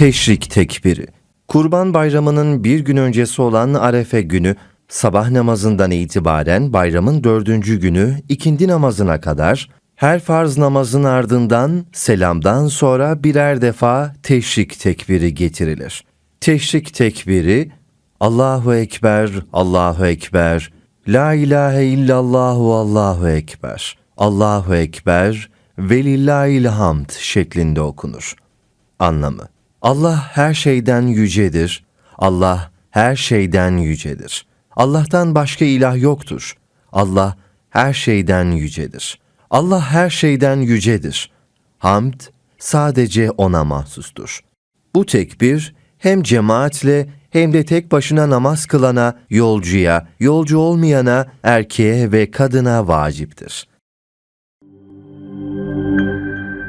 Teşrik tekbiri. Kurban Bayramı'nın bir gün öncesi olan Arefe günü, sabah namazından itibaren bayramın dördüncü günü ikindi namazına kadar, her farz namazın ardından selamdan sonra birer defa teşrik tekbiri getirilir. Teşrik tekbiri, Allahu Ekber, Allahu Ekber, La ilahe illallahu Allahu Ekber, Allahu Ekber, velillahil hamd şeklinde okunur. Anlamı Allah her şeyden yücedir. Allah her şeyden yücedir. Allah'tan başka ilah yoktur. Allah her şeyden yücedir. Allah her şeyden yücedir. Hamd sadece ona mahsustur. Bu tekbir hem cemaatle hem de tek başına namaz kılana, yolcuya, yolcu olmayana, erkeğe ve kadına vaciptir.